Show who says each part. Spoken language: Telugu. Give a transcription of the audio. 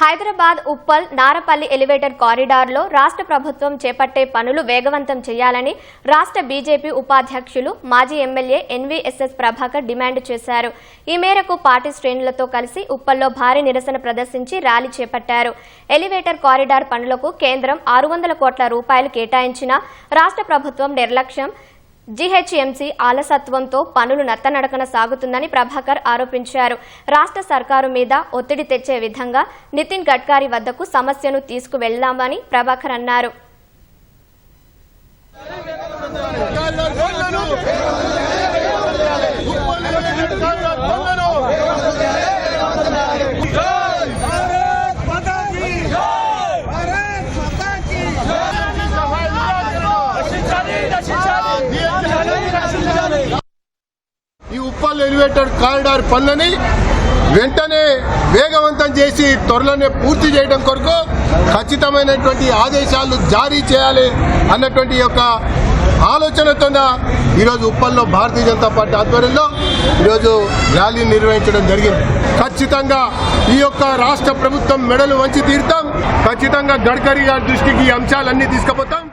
Speaker 1: హైదరాబాద్ ఉప్పల్ నారపల్లి ఎలివేటర్ కారిడార్లో రాష్ట్ర ప్రభుత్వం చేపట్టే పనులు వేగవంతం చేయాలని రాష్ట్ర బీజేపీ ఉపాధ్యక్షులు మాజీ ఎమ్మెల్యే ఎన్వీఎస్ఎస్ ప్రభాకర్ డిమాండ్ చేశారు. ఈ మేరకు పార్టీ శ్రేణులతో కలిసి ఉప్పల్లో భారీ నిరసన ప్రదర్శించి ర్యాలీ చేపట్టారు. ఎలివేటర్ కారిడార్ పనులకు కేంద్రం ఆరు వందల కోట్ల రూపాయలు కేటాయించినా రాష్ట్ర ప్రభుత్వం నిర్లక్ష్యం జీహెచ్ఎంసీ ఆలసత్వంతో పనులు నత్తనడకన సాగుతుందని ప్రభాకర్ ఆరోపించారు రాష్ట్ర సర్కారు మీద ఒత్తిడి తెచ్చే విధంగా నితిన్ గడ్కరీ వద్దకు సమస్యను తీసుకువెళ్ళామని ప్రభాకర్ అన్నారు
Speaker 2: ఉప్పల్ ఎలివేటెడ్ కారిడార్ పనులని వెంటనే వేగవంతం చేసి త్వరలోనే పూర్తి చేయడం కొరకు ఖచ్చితమైనటువంటి ఆదేశాలు జారీ చేయాలి అన్నటువంటి యొక్క ఆలోచనతో ఈరోజు ఉప్పల్లో భారతీయ జనతా పార్టీ ఆధ్వర్యంలో ఈరోజు ర్యాలీ నిర్వహించడం జరిగింది. ఖచ్చితంగా ఈ యొక్క రాష్ట్ర ప్రభుత్వం మెడలు వంచి తీరుతాం. ఖచ్చితంగా గడ్కరీ గారి దృష్టికి ఈ అంశాలన్నీ తీసుకుపోతాం.